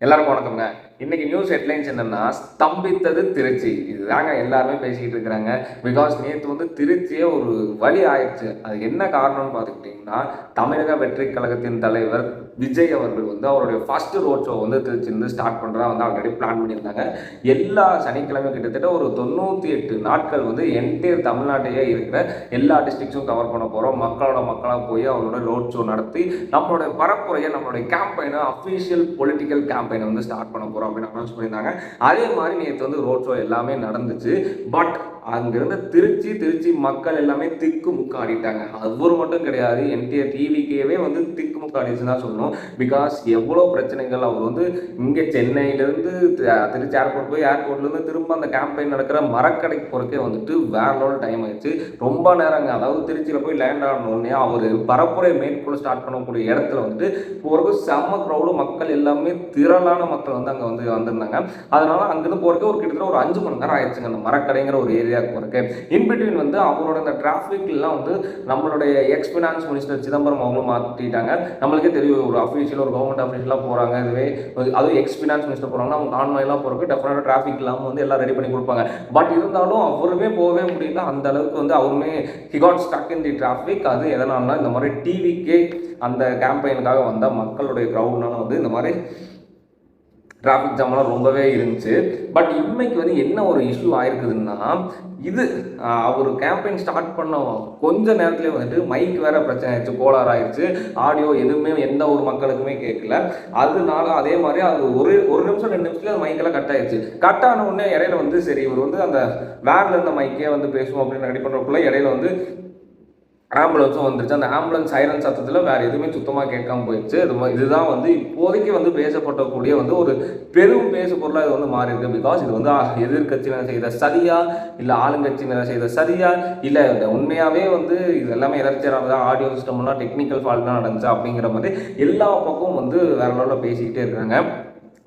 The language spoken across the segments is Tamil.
எல்லாருக்கும் வணக்கம்ங்க. இன்னைக்கு நியூஸ் ஹெட்லைன்ஸ் என்னன்னா ஸ்தம்பித்தது திருச்சி. இதுதாங்க எல்லாருமே பேசிக்கிட்டு இருக்கிறாங்க. பிகாஸ் நேற்று வந்து திருச்சியே ஒரு வழி ஆயிடுச்சு. அது என்ன காரணம்னு பார்த்துக்கிட்டிங்கன்னா தமிழக வெற்றி கழகத்தின் தலைவர் விஜய் அவர்கள் வந்து அவருடைய ஃபர்ஸ்ட் ரோட் ஷோ வந்து திருச்சியிலேருந்து ஸ்டார்ட் பண்ணுறா வந்து ஆல்ரெடி பிளான் பண்ணியிருந்தாங்க. எல்லா சனிக்கிழமையும் கிட்டத்தட்ட ஒரு தொண்ணூற்றி எட்டு நாட்கள் வந்து என்டையர் தமிழ்நாட்டையே இருக்கிற எல்லா டிஸ்ட்ரிக்ஸும் கவர் பண்ண போகிறோம் மக்களோட மக்களாக போய் அவரோட ரோட் ஷோ நடத்தி நம்மளுடைய பரப்புரையை நம்மளுடைய கேம்பெயினை அஃபீஷியல் பொலிட்டிக்கல் கேம்பெயினை வந்து ஸ்டார்ட் பண்ண போகிறோம் அப்படின்னு அனௌன்ஸ் பண்ணியிருந்தாங்க. அதே மாதிரி நேற்று வந்து ரோட் ஷோ எல்லாமே நடந்துச்சு. பட் அங்கிருந்து திருச்சி திருச்சி மக்கள் எல்லாமே திக்கு முக்காடிட்டாங்க. அவர் மட்டும் கிடையாது என்டிஆர் டிவிக்கேவே வந்து திக்கு முக்காடிச்சுன்னு தான் சொல்லணும். பிகாஸ் எவ்வளோ பிரச்சனைகள் அவர் வந்து இங்கே சென்னையிலேருந்து திருச்சி ஏர்போர்ட் போய் ஏர்போர்ட்லேருந்து திரும்ப அந்த கேம்பெயின் நடக்கிற மரக்கடைக்கு போகிறக்கே வந்துட்டு வேற லெவல் டைம் ஆயிடுச்சு. ரொம்ப நேரங்க அதாவது திருச்சியில் போய் லேண்ட் ஆனோடனே அவர் பரப்புரை மேற்கொள்ள ஸ்டார்ட் பண்ணக்கூடிய இடத்துல வந்துட்டு போகிறக்கு செம்ம க்ரௌடு மக்கள் எல்லாமே திரளான மக்கள் வந்து அங்கே வந்து வந்திருந்தாங்க. அதனால அங்கேருந்து போகிறக்கே ஒரு கிட்டத்தட்ட ஒரு அஞ்சு மணி நேரம் ஆயிடுச்சுங்க அந்த மரக்கடைங்கிற ஒரு ஏரியா ஏரியாவுக்கு போகிறக்கு இன்பிட்வீன் வந்து அவரோட இந்த டிராஃபிக்லாம் வந்து நம்மளுடைய எக்ஸ் ஃபினான்ஸ் மினிஸ்டர் சிதம்பரம் அவங்களும் மாற்றிட்டாங்க நம்மளுக்கே தெரியும் ஒரு அஃபீஷியல் ஒரு கவர்மெண்ட் அஃபீஷியலாக போகிறாங்க இதுவே அதுவும் எக்ஸ் ஃபினான்ஸ் மினிஸ்டர் போகிறாங்கன்னா அவங்க ஆன்லைன்லாம் போகிறதுக்கு டெஃபினட்டாக டிராஃபிக் இல்லாமல் வந்து எல்லாம் ரெடி பண்ணி கொடுப்பாங்க. பட் இருந்தாலும் அவருமே போகவே முடியல. அந்த அளவுக்கு வந்து அவருமே he got stuck in the traffic அது எதனாலனா இந்த மாதிரி டிவிக்கே அந்த கேம்பெயினுக்காக வந்த மக்களுடைய க்ரௌட்னால வந்து இந்த மாதிரி டிராஃபிக் ஜாம்லாம் ரொம்பவே இருந்துச்சு. பட் இன்னைக்கு வந்து என்ன ஒரு இஷ்யூ ஆயிருக்குதுன்னா இது அவர் கேம்பெயின் ஸ்டார்ட் பண்ண கொஞ்ச நேரத்துலேயே வந்துட்டு மைக் வேற பிரச்சனை ஆயிடுச்சு கோளாறு ஆயிடுச்சு ஆடியோ எதுவுமே எந்த ஒரு மக்களுக்குமே கேட்கல. அதனால அதே மாதிரி அது ஒரு ஒரு நிமிஷம் ரெண்டு நிமிஷத்துல அந்த மைக்கெல்லாம் கட் ஆயிடுச்சு கட் ஆன உடனே இடையில வந்து சரி இவர் வந்து அந்த வேன்ல இருந்த மைக்கே வந்து பேசுவோம் அப்படின்னு ரெடி பண்ணுறதுக்குள்ள இடையில வந்து ஆம்புலன்ஸும் வந்துருச்சு. அந்த ஆம்புலன்ஸ் சைரன் சத்தத்தில் வேறு எதுவுமே சுத்தமாக கேட்காம போயிடுச்சு. இது இதுதான் வந்து இப்போதைக்கு வந்து பேசப்படக்கூடிய வந்து ஒரு பெரும் பேசு பொருளாக இது வந்து மாறி இருக்கு பிகாஸ் இது வந்து எதிர்கட்சியினர் செய்த சரியா இல்லை ஆளுங்கட்சியினர் செய்த சரியா இல்லை உண்மையாகவே வந்து இது எல்லாமே எதர்ச்சியாக தான். ஆடியோ சிஸ்டம்லாம் டெக்னிக்கல் ஃபால்ட் தான் நடந்துச்சு அப்படிங்கிற மாதிரி எல்லா பக்கமும் வந்து வேற லெவலில் பேசிக்கிட்டே இருக்காங்க.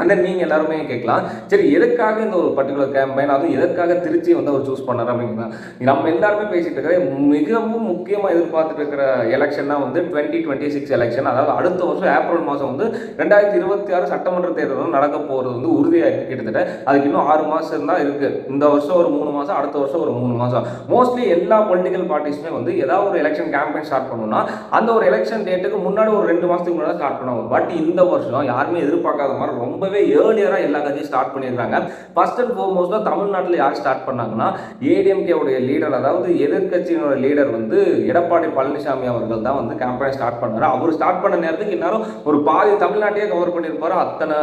அந்த நீங்கள் எல்லாருமே கேட்கலாம் சரி எதுக்காக இந்த ஒரு பர்டிகுலர் கேம்பெயின் அதுவும் எதற்காக திருச்சி வந்து அவர் சூஸ் பண்ணார் அப்படின்னா நம்ம எல்லாருமே பேசிட்டு இருக்கிற மிகவும் முக்கியமாக எதிர்பார்த்துட்டு இருக்கிற எலெக்ஷன் தான் வந்து டுவெண்ட்டி டுவெண்ட்டி சிக்ஸ் எலெக்ஷன் அதாவது அடுத்த வருஷம் ஏப்ரல் மாதம் வந்து ரெண்டாயிரத்தி இருபத்தி ஆறு சட்டமன்ற தேர்தல் நடக்க போகிறது வந்து உறுதியாக இருக்குது கிட்டத்தட்ட அதுக்கு இன்னும் ஆறு மாதம் தான் இருக்குது இந்த வருஷம் ஒரு மூணு மாதம் அடுத்த வருஷம் ஒரு மூணு மாதம். மோஸ்ட்லி எல்லா பொலிட்டிக்கல் பார்ட்டிஸுமே வந்து ஏதாவது ஒரு எலெக்ஷன் கேம்பெயின் ஸ்டார்ட் பண்ணணும்னா அந்த ஒரு எலெக்ஷன் டேட்டுக்கு முன்னாடி ஒரு ரெண்டு மாதத்துக்கு முன்னாடி ஸ்டார்ட் பண்ணுவாங்க. பட் இந்த வருஷம் யாருமே எதிர்பார்க்காத மாதிரி ரொம்ப ரொம்பவே ஏர்லியராக எல்லா கட்சியும் ஸ்டார்ட் பண்ணியிருக்காங்க. ஃபர்ஸ்ட் அண்ட் ஃபோர்மோஸ்ட்டாக தமிழ்நாட்டில் யார் ஸ்டார்ட் பண்ணாங்கன்னா ஏடிஎம்கே உடைய லீடர் அதாவது எதிர்க்கட்சியினோட லீடர் வந்து எடப்பாடி பழனிசாமி அவர்கள் தான் வந்து கேம்பெயின் ஸ்டார்ட் பண்ணார் அவர் ஸ்டார்ட் பண்ண நேரத்துக்கு இன்னும் ஒரு பாதி தமிழ்நாட்டையே கவர் பண்ணியிருப்பாரு. அத்தனை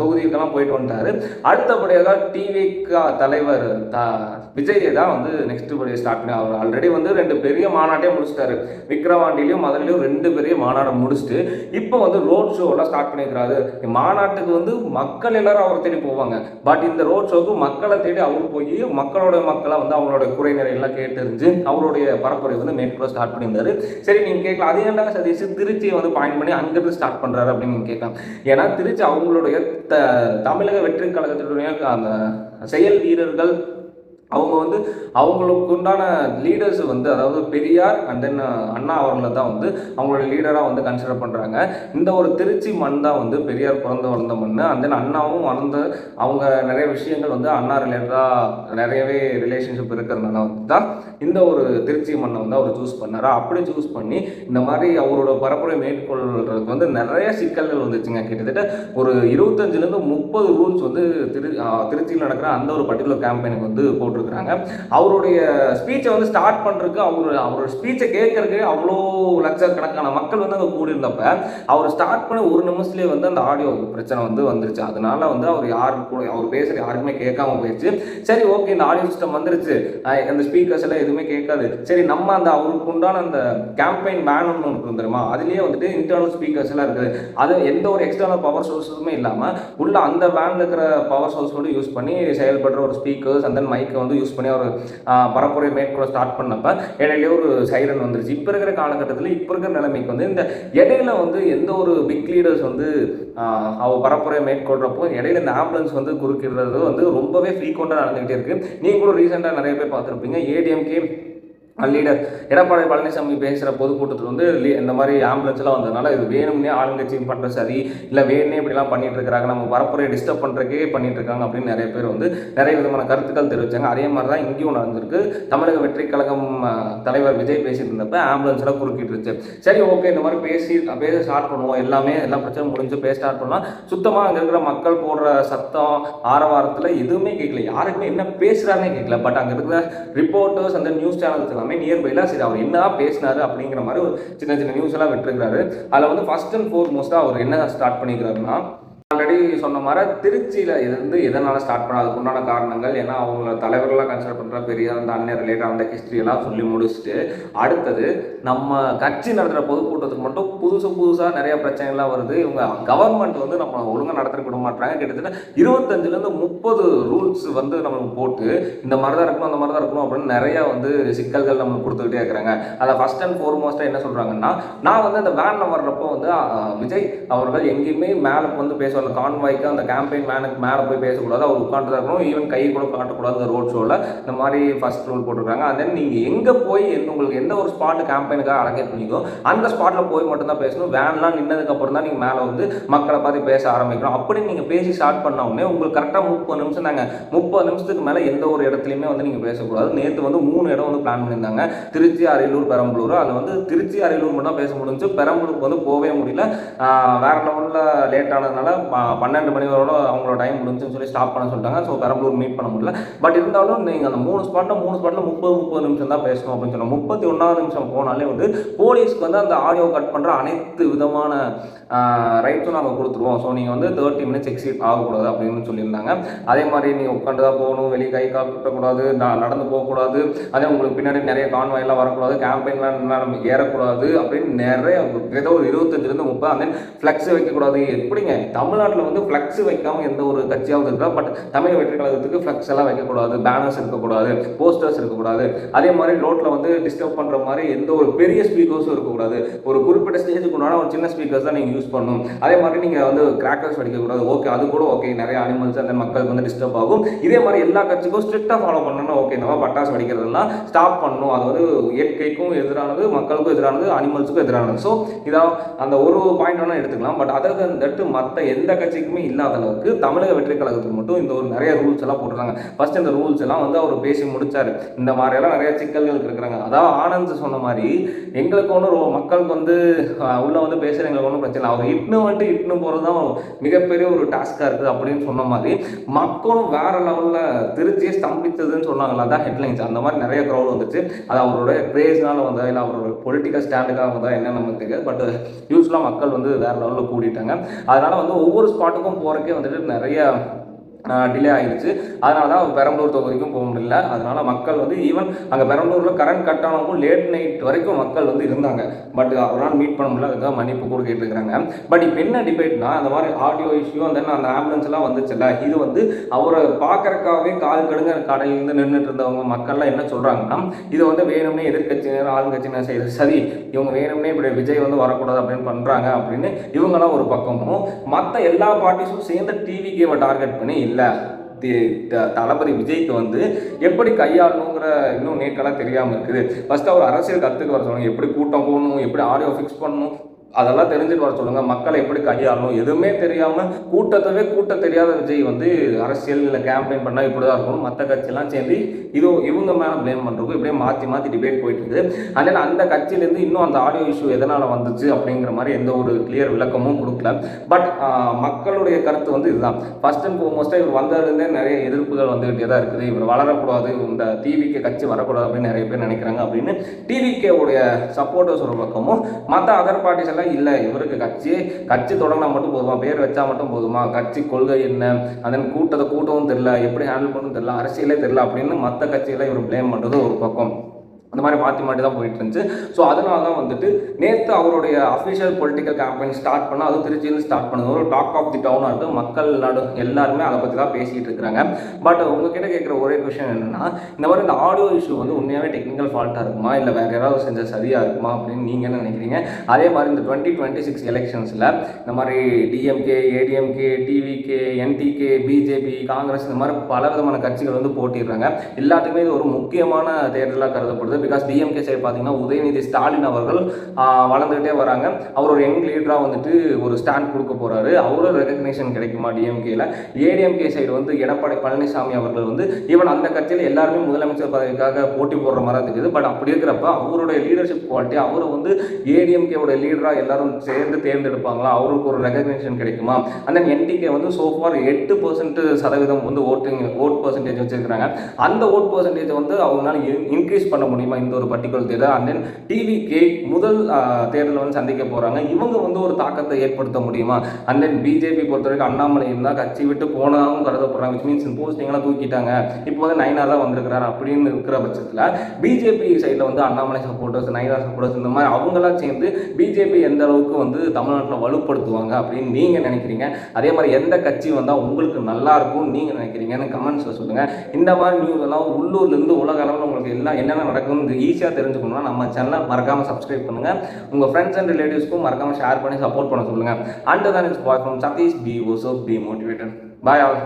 தொகுதிக்கெல்லாம் போயிட்டு வந்துட்டாரு. அடுத்தபடியாக டிவிக தலைவர் த- விஜய் தான் வந்து நெக்ஸ்ட் படி ஸ்டார்ட் பண்ணி அவர் ஆல்ரெடி வந்து ரெண்டு பெரிய மாநாட்டே முடிச்சிட்டாரு. விக்ரவாண்டிலையும் மதுரையிலையும் ரெண்டு பெரிய மாநாடை முடிச்சுட்டு இப்போ வந்து ரோட் ஷோலாம் ஸ்டார்ட் பண்ணியிருக்கிறாரு. மாநாட்டுக்கு வந்து மக்கள் எல்லாரும் அவர் தேடி போவாங்க. பட் இந்த ரோட் ஷோக்கு மக்களை தேடி அவர் போய் மக்களோட மக்களாக வந்து அவங்களோட குறைநிலையெல்லாம் கேட்டறிஞ்சு அவருடைய பரப்புரை வந்து மேற்கொள்ள ஸ்டார்ட் பண்ணியிருந்தாரு. சரி நீங்கள் கேட்கலாம். அது ஏன்டா சதீஷ் திருச்சியை வந்து பாயிண்ட் பண்ணி அங்கிருந்து ஸ்டார்ட் பண்ணுறாரு அப்படின்னு நீங்கள் கேட்கலாம். ஏன்னா திருச்சி அவங்களுடைய த தமிழக வெற்றி கழகத்தினுடைய அந்த செயல் வீரர்கள் அவங்க வந்து அவங்களுக்கு உண்டான லீடர்ஸ் வந்து அதாவது பெரியார் அண்ட் தென் அண்ணா அவர்களை தான் வந்து அவங்களோட லீடராக வந்து கன்சிடர் பண்ணுறாங்க இந்த ஒரு திருச்சி மண் தான் வந்து பெரியார் பிறந்து வளர்ந்த மண். அண்ட் தென் அண்ணாவும் வளர்ந்து அவங்க நிறைய விஷயங்கள் வந்து அண்ணா ரிலேட்டடாக நிறையவே ரிலேஷன்ஷிப் இருக்கிறதுனால வந்து தான் இந்த ஒரு திருச்சி மண்ணை வந்து அவர் சூஸ் பண்ணார். அப்படி சூஸ் பண்ணி இந்த மாதிரி அவரோட பரப்புரை மேற்கொள்றதுக்கு வந்து நிறைய சிக்கல்கள் வந்துச்சுங்க. கிட்டத்தட்ட ஒரு இருபத்தஞ்சிலேருந்து முப்பது ரூல்ஸ் வந்து திரு திருச்சியில் நடக்கிற அந்த ஒரு பர்டிகுலர் கேம்பெயினுக்கு வந்து கொடுக்குறாங்க. அவருடைய ஸ்பீச்சை வந்து ஸ்டார்ட் பண்ணுறதுக்கு அவர் அவரோட ஸ்பீச்சை கேட்கறதுக்கு அவ்வளோ லட்சக்கணக்கான மக்கள் வந்து அங்கே கூடியிருந்தப்ப அவர் ஸ்டார்ட் பண்ண ஒரு நிமிஷத்துலேயே வந்து அந்த ஆடியோ பிரச்சனை வந்து வந்துருச்சு. அதனால வந்து அவர் யாரு கூட அவர் பேசுகிற யாருக்குமே கேட்காம போயிடுச்சு சரி ஓகே இந்த ஆடியோ சிஸ்டம் வந்துருச்சு. அந்த ஸ்பீக்கர்ஸ் எல்லாம் எதுவுமே கேட்காது. சரி நம்ம அந்த அவருக்கு உண்டான அந்த கேம்பெயின் பேன் ஒன்று தெரியுமா? அதுலேயே வந்துட்டு இன்டர்னல் ஸ்பீக்கர்ஸ் எல்லாம் இருக்குது. அது எந்த ஒரு எக்ஸ்டர்னல் பவர் சோர்ஸுமே இல்லாமல் உள்ள அந்த வேனில் இருக்கிற பவர் சோர்ஸ் மட்டும் யூஸ் பண்ணி செயல்படுற ஒரு ஸ்பீக்கர்ஸ் அந்த மைக்கை வந்து யூஸ் பண்ணி அவர் பரப்புரை மேற்கொள்ள ஸ்டார்ட் பண்ணப்ப இடையிலே ஒரு சைரன் வந்துருச்சு. இப்போ இருக்கிற காலகட்டத்தில் இப்போ இருக்கிற நிலைமைக்கு வந்து இந்த இடையில வந்து எந்த ஒரு பிக் லீடர்ஸ் வந்து அவ பரப்புரை மேற்கொள்றப்போ இடையில இந்த ஆம்புலன்ஸ் வந்து குறுக்கிடுறது வந்து ரொம்பவே ஃப்ரீக்வெண்ட்டாக நடந்துக்கிட்டே இருக்கு. நீங்கள் கூட ரீசெண்டாக நிறைய பேர் பார்த்துருப்பீங்க. ஏடிஎம்கே லீடர் எடப்பாடி பழனிசாமி பேசுகிற பொதுக்கூட்டத்தில் வந்து லீ- இந்த மாதிரி ஆம்புலன்ஸ்லாம் வந்ததுனால இது வேணும்னே ஆளுங்கட்சியும் பண்ணுற சரி இல்லை வேணும்னே இப்படிலாம் பண்ணிட்டு இருக்காங்க நம்ம பரப்புரையை டிஸ்டர்ப் பண்ணுறக்கே பண்ணிட்டு இருக்காங்க அப்படின்னு நிறைய பேர் வந்து நிறைய விதமான கருத்துக்கள் தெரிவிச்சாங்க. அதே மாதிரி தான் இங்கேயும் நடந்திருக்கு. தமிழக வெற்றி கழகம் தலைவர் விஜய் பேசிட்டு இருந்தப்ப ஆம்புலன்ஸ்லாம் குறுக்கிட்டு சரி ஓகே இந்த மாதிரி பேசி பேச ஸ்டார்ட் பண்ணுவோம். எல்லாமே எல்லா பிரச்சனையும் முடிஞ்சு பேச ஸ்டார்ட் பண்ணலாம். சுத்தமாக அங்கே இருக்கிற மக்கள் போடுற சத்தம் ஆரவாரத்தில் எதுவுமே கேட்கல. யாருக்குமே என்ன பேசுகிறாருன்னே கேட்கல. பட் அங்கே இருக்கிற ரிப்போர்ட்டர்ஸ் அந்த நியூஸ் சேனல்ஸ் எல்லாமே நியர்பைல சரி அவர் என்ன பேசினாரு அப்படிங்கிற மாதிரி ஒரு சின்ன சின்ன நியூஸ் எல்லாம் விட்டுருக்காரு அதில் வந்து ஃபர்ஸ்ட் அண்ட் ஃபோர்மோஸ்ட்டாக அவர் என்ன ஸ்டார்ட் பண்ணிக்கிறாருன்னா ஆல்ரெடி சொன்ன மாதிரி திருச்சியில் இது வந்து எதனால் ஸ்டார்ட் பண்ண அதுக்கு உண்டான காரணங்கள் ஏன்னா அவங்கள தலைவர்களாக கன்சிடர் பண்ணுற பெரிய அந்த அண்ணன் ரிலேட்டட் அந்த ஹிஸ்ட்ரி எல்லாம் சொல்லி முடிச்சுட்டு அடுத்தது நம்ம கட்சி நடத்துகிற பொதுக்கூட்டத்துக்கு மட்டும் புதுசு புதுசாக நிறைய பிரச்சனைகள்லாம் வருது. இவங்க கவர்மெண்ட் வந்து நம்ம ஒழுங்காக நடத்த விட மாட்டாங்க கிட்டத்தட்ட இருபத்தஞ்சிலேருந்து முப்பது ரூல்ஸ் வந்து நம்மளுக்கு போட்டு இந்த மாதிரி தான் இருக்கணும் அந்த மாதிரி தான் இருக்கணும் அப்படின்னு நிறைய வந்து சிக்கல்கள் நம்மளுக்கு கொடுத்துக்கிட்டே இருக்கிறாங்க. அதை ஃபஸ்ட் அண்ட் ஃபோர்மோஸ்ட்டாக என்ன சொல்கிறாங்கன்னா நான் வந்து அந்த வேனில் வர்றப்போ வந்து விஜய் அவர்கள் எங்கேயுமே மேலே வந்து பேசுவார் அந்த கான்வாய்க்கு அந்த கேம்பெயின் மேனுக்கு மேலே போய் பேசக்கூடாது. அவர் உட்காந்து தான் இருக்கணும். ஈவன் கை கூட காட்டக்கூடாது அந்த ரோட் ஷோவில் இந்த மாதிரி ஃபஸ்ட் ரூல் போட்டிருக்காங்க. அண்ட் தென் நீங்கள் எங்கே போய் எந்த உங்களுக்கு எந்த ஒரு ஸ்பாட்டு கேம்பெயினுக்காக அலகேட் பண்ணிக்கோ அந்த ஸ்பாட்டில் போய் மட்டும்தான் பேசணும். வேன்லாம் நின்னதுக்கப்புறம் தான் நீங்கள் மேலே வந்து மக்களை பார்த்து பேச ஆரம்பிக்கணும். அப்படி நீங்கள் பேசி ஸ்டார்ட் பண்ண உடனே உங்களுக்கு கரெக்டாக முப்பது நிமிஷம் தாங்க. முப்பது நிமிஷத்துக்கு மேலே எந்த ஒரு இடத்துலையுமே வந்து நீங்கள் பேசக்கூடாது. நேற்று வந்து மூணு இடம் வந்து பிளான் பண்ணியிருந்தாங்க. திருச்சி அரியலூர் பெரம்பலூர். அதில் வந்து திருச்சி அரியலூர் மட்டும் பேச முடிஞ்சு பெரம்பலூருக்கு வந்து போகவே முடியல. வேறு வேற லெவலில் லேட் ஆனதுனால பன்னெண்டு மணி வரோட அவங்களோட டைம் முடிஞ்சுன்னு சொல்லி ஸ்டாப் பண்ண சொல்லிட்டாங்க. ஸோ பெரம்பலூர் மீட் பண்ண முடியல. பட் இருந்தாலும் நீங்கள் அந்த மூணு ஸ்பாட்டில் மூணு ஸ்பாட்டில் முப்பது முப்பது நிமிஷம் தான் பேசணும் அப்படின்னு சொன்னாங்க முப்பத்தி ஒன்றாவது நிமிஷம் போனாலே வந்து போலீஸ்க்கு வந்து அந்த ஆடியோ கட் பண்ணுற அனைத்து விதமான ரைட்ஸும் நாங்கள் கொடுத்துருவோம். ஸோ நீங்கள் வந்து தேர்ட்டி மினிட்ஸ் எக்ஸிட் ஆகக்கூடாது அப்படின்னு சொல்லியிருந்தாங்க. அதே மாதிரி நீங்கள் உட்காந்து தான் போகணும். வெளியே கை காப்பிடக்கூடாது நடந்து போகக்கூடாது. அதே உங்களுக்கு பின்னாடி நிறைய கான்வாயெல்லாம் வரக்கூடாது. கேம்பெயின்லாம் ஏறக்கூடாது அப்படின்னு நிறைய ஏதோ ஒரு இருபத்தஞ்சிலேருந்து முப்பது அந்த ஃப்ளெக்ஸ் வைக்கக்கூடாது. எப்படிங்க? தமிழ்நாட்டில் வந்து ஃப்ளக்ஸ் வைக்காமல் எந்த ஒரு கட்சியாவது இருந்தால் பட் தமிழக வெற்றி கழகத்துக்கு ஃப்ளக்ஸ் எல்லாம் வைக்கக்கூடாது பேனர்ஸ் இருக்கக்கூடாது போஸ்டர்ஸ் இருக்கக்கூடாது. அதே மாதிரி ரோட்டில் வந்து டிஸ்டர்ப் பண்ணுற மாதிரி எந்த ஒரு பெரிய ஸ்பீக்கர்ஸும் இருக்கக்கூடாது. ஒரு குறிப்பிட்ட ஸ்டேஜுக்கு உண்டான ஒரு சின்ன ஸ்பீக்கர்ஸ் தான் நீங்கள் யூஸ் பண்ணணும். அதே மாதிரி நீங்கள் வந்து கிராக்கர்ஸ் வெடிக்கக்கூடாது ஓகே அது கூட ஓகே நிறைய அனிமல்ஸ் அந்த மக்களுக்கு வந்து டிஸ்டர்ப் ஆகும். இதே மாதிரி எல்லா கட்சிக்கும் ஸ்ட்ரிக்டாக ஃபாலோ பண்ணணும் ஓகே நம்ம பட்டாசு வெடிக்கிறதெல்லாம் ஸ்டாப் பண்ணணும். அது வந்து இயற்கைக்கும் எதிரானது மக்களுக்கும் எதிரானது அனிமல்ஸுக்கும் எதிரானது. ஸோ இதான் அந்த ஒரு பாயிண்ட் வேணால் எடுத்துக்கலாம். பட் அதர் தன் தட்டு மற்ற எந்த கட்சிக்குமே இல்லாத அளவுக்கு தமிழக வெற்றி கழகத்துக்கு மட்டும் இந்த ஒரு நிறைய ரூல்ஸ் எல்லாம் போட்டுருக்காங்க ஃபர்ஸ்ட் இந்த ரூல்ஸ் எல்லாம் வந்து அவர் பேசி முடிச்சாரு. இந்த மாதிரியெல்லாம் நிறைய சிக்கல்கள் இருக்கிறாங்க. அதாவது ஆனந்த் சொன்ன மாதிரி எங்களுக்கு ஒன்றும் மக்களுக்கு வந்து உள்ளே உள்ள வந்து பேசுகிற எங்களுக்கு ஒன்றும் பிரச்சனை இல்லை. அவர் இட்னு வந்துட்டு இட்னு போகிறது தான் மிகப்பெரிய ஒரு டாஸ்காக இருக்குது அப்படின்னு சொன்ன மாதிரி மக்களும் வேற லெவலில் திருச்சியை ஸ்தம்பித்ததுன்னு சொன்னாங்களா அதான் ஹெட்லைன்ஸ் அந்த மாதிரி நிறைய க்ரௌட் வந்துச்சு. அது அவரோட கிரேஸ்னால வந்தா இல்லை அவரோட பொலிட்டிக்கல் ஸ்டாண்டுக்காக வந்தா என்ன நமக்கு தெரியாது. பட் யூஸ்வலாக மக்கள் வந்து வேற லெவலில் கூடிட்டாங்க. அதனால வந்து ஒவ்வொரு ஸ்பாட்டுக்கும் போகிறக்கே வந்துட்டு நிறைய டிலே ஆயிடுச்சு அதனால தான் பெரம்பலூர் தொகுதிக்கும் போக முடியல. அதனால் மக்கள் வந்து ஈவன் அங்கே பெரம்பலூரில் கரண்ட் கட் ஆனவும் லேட் நைட் வரைக்கும் மக்கள் வந்து இருந்தாங்க. பட் அவரால் மீட் பண்ண முடியல. அதுக்காக மன்னிப்பு கூட கேட்டுருக்காங்க பட் இப்போ என்ன டிபேட்னா அந்த மாதிரி ஆடியோ இஷ்யூ அந்த அந்த ஆம்புலன்ஸ்லாம் வந்துச்சுல்ல இது வந்து அவரை பார்க்குறக்காகவே கால் கடுங்க கடையிலேருந்து நின்றுட்டு இருந்தவங்க மக்கள்லாம் என்ன சொல்கிறாங்கன்னா இது வந்து வேணும்னே எதிர்க்கட்சியினர் ஆளுங்கட்சியினர் செய்கிறது சரி இவங்க வேணும்னே இப்படி விஜய் வந்து வரக்கூடாது அப்படின்னு பண்ணுறாங்க அப்படின்னு இவங்கெல்லாம் ஒரு பக்கமும் மற்ற எல்லா பார்ட்டிஸும் சேர்ந்து டிவிக்கு டார்கெட் பண்ணி இல்லை. தளபதி விஜய்க்கு வந்து எப்படி கையாளணுங்கிற இன்னும் நீட்டெல்லாம் தெரியாமல் இருக்குது. ஃபஸ்ட்டு அவர் அரசியல் கற்றுக்கு வர சொன்னாங்க. எப்படி கூட்டம் போகணும் எப்படி ஆடியோ ஃபிக்ஸ் பண்ணணும் அதெல்லாம் தெரிஞ்சுட்டு வர சொல்லுங்க. மக்களை எப்படி கையாளணும்? எதுவுமே தெரியாம கூட்டத்தவே கூட்ட தெரியாத விஜய் வந்து அரசியல் இல்லை கேம்பெயின் பண்ணா இப்படிதான் இருக்கணும். மற்ற கட்சியெல்லாம் சேர்ந்து இதோ இவங்க மேல ப்ளேம் பண்றதுக்கும் இப்படியே மாத்தி மாத்தி டிபேட் போயிட்டு இருக்குது. அதனால அந்த கட்சியிலேருந்து இன்னும் அந்த ஆடியோ இஷ்யூ எதனால வந்துச்சு அப்படிங்கிற மாதிரி எந்த ஒரு கிளியர் விளக்கமும் கொடுக்கல. பட் மக்களுடைய கருத்து வந்து இதுதான். ஃபர்ஸ்ட் அண்ட் ஃபோர்மோஸ்ட்டாக இவர் வந்ததுலேருந்தே நிறைய எதிர்ப்புகள் வந்துகிட்டே தான் இருக்குது. இவர் வளரக்கூடாது இந்த டிவிக்கு கட்சி வரக்கூடாது அப்படின்னு நிறைய பேர் நினைக்கிறாங்க அப்படின்னு டிவிகே உடைய சப்போர்ட்டர்ஸ் ஒரு பக்கமும் மற்ற அதர் பார்ட்டிஸ் எல்லாம் இல்லை இவருக்கு கட்சி கட்சி தொடங்கினா மட்டும் போதுமா? பேர் வச்சா மட்டும் போதுமா? கட்சி கொள்கை என்ன? அதன் கூட்டத்தை கூட்டவும் தெரியல எப்படி ஹேண்டில் பண்ணவும் தெரியல அரசியலே தெரியல அப்படின்னு மற்ற கட்சிகளை இவர் பிளேம் பண்ணுறது ஒரு பக்கம். அந்த மாதிரி மாற்றி மாற்றி தான் போயிட்டு இருந்துச்சு. ஸோ அதனால தான் வந்துட்டு நேற்று அவருடைய அஃபிஷியல் பொலிட்டிக்கல் கேம்பெயின் ஸ்டார்ட் பண்ணால் அது திருச்சியில் ஸ்டார்ட் பண்ணது. ஒரு டாக் ஆஃப் தி டவுனாக இருக்குது மக்கள் நடு எல்லாருமே அதை பற்றி தான் பேசிகிட்டு இருக்கிறாங்க. பட் உங்ககிட்ட கேட்குற ஒரே கொஷன் என்னென்னா இந்த மாதிரி இந்த ஆடியோ இஷ்யூ வந்து உண்மையாகவே டெக்னிக்கல் ஃபால்ட்டாக இருக்குமா? இல்லை வேறு யாராவது செஞ்ச சரியாக இருக்குமா? அப்படின்னு நீங்கள் என்ன நினைக்கிறீங்க? அதே மாதிரி இந்த டுவெண்ட்டி டுவெண்ட்டி சிக்ஸ் எலெக்ஷன்ஸில் இந்த மாதிரி DMK ADMK TVK NTK BJP Congress இந்த மாதிரி பல விதமான கட்சிகள் வந்து போட்டிடுறாங்க. எல்லாத்துக்குமே இது ஒரு முக்கியமான தேர்தலாக கருதப்படுது. பிகாஸ் டிஎம்கே சைடு பார்த்தீங்கன்னா உதயநிதி ஸ்டாலின் அவர்கள் வளர்ந்துகிட்டே வராங்க. அவர் ஒரு யங் லீடராக வந்துட்டு ஒரு ஸ்டாண்ட் கொடுக்க போகிறாரு அவரும் ரெகக்னேஷன் கிடைக்குமா டிஎம்கேயில் ஏடிஎம்கே சைடு வந்து எடப்பாடி பழனிசாமி அவர்கள் வந்து ஈவன் அந்த கட்சியில் எல்லாருமே முதலமைச்சர் பதவிக்காக போட்டி போடுற மாதிரி இருக்குது. பட் அப்படி இருக்கிறப்ப அவருடைய லீடர்ஷிப் குவாலிட்டி அவரை வந்து ஏடிஎம்கேவோட லீடராக எல்லாரும் சேர்ந்து தேர்ந்தெடுப்பாங்களா? அவருக்கு ஒரு ரெகக்னேஷன் கிடைக்குமா? அந்த என்டிகே வந்து சோஃபார் எட்டு பர்சன்ட் சதவீதம் வந்து ஓட்டிங் ஓட் பர்சன்டேஜ் வச்சிருக்கிறாங்க. அந்த ஓட் பர்சன்டேஜ் வந்து அவங்களால இன்க்ரீஸ் பண்ண முடியுமா இந்த ஒரு பர்டிகுலர் தேர்தல். அண்ட் தென் டிவிகே முதல் தேர்தலில் வந்து சந்திக்க போகிறாங்க இவங்க வந்து ஒரு தாக்கத்தை ஏற்படுத்த முடியுமா? அண்ட் தென் பிஜேபி பொறுத்த வரைக்கும் அண்ணாமலை இருந்தால் கட்சி விட்டு போனதாகவும் கருதப்படுறாங்க விச் மீன்ஸ் போஸ்டிங்லாம் தூக்கிட்டாங்க. இப்போ வந்து நைனா தான் வந்திருக்கிறாரு அப்படின்னு இருக்கிற பட்சத்தில் பிஜேபி சைடில் வந்து அண்ணாமலை சப்போர்ட்டர்ஸ் நைனா சப்போர்ட்டர்ஸ் இந்த மாதிரி அவங்களாம் சேர்ந்து பிஜேபி எந்த அளவுக்கு வந்து தமிழ்நாட்டில் வலுப்படுத்துவாங்க அப்படின்னு நீங்கள் நினைக்கிறீங்க? அதே மாதிரி எந்த கட்சி வந்தால் உங்களுக்கு நல்லா இருக்கும்? நீங்கள் நினைக்கிறீங்கன்னு கமெண்ட்ஸில் சொல்லுங்கள் இந்த மாதிரி நியூஸ் எல்லாம் உள்ளூர்லேருந்து உலக அளவில் உங்களுக்கு எல்லாம் என்னென்ன நடக்கும்னு ஈஸியாக தெரிஞ்சுக்கணும்னா நம்ம சேனலை மறக்காமல் சப்ஸ்கிரைப் பண்ணுங்கள் உங்கள் ஃப்ரெண்ட்ஸ் அண்ட் ரிலேட்டிவ்ஸ்க்கும் மறக்காமல் ஷேர் பண்ணி சப்போர்ட் பண்ண சொல்லுங்கள் அண்ட் தான் இட்ஸ் பாய் ஃப்ரம் சதீஷ் பி Osho B motivated bye all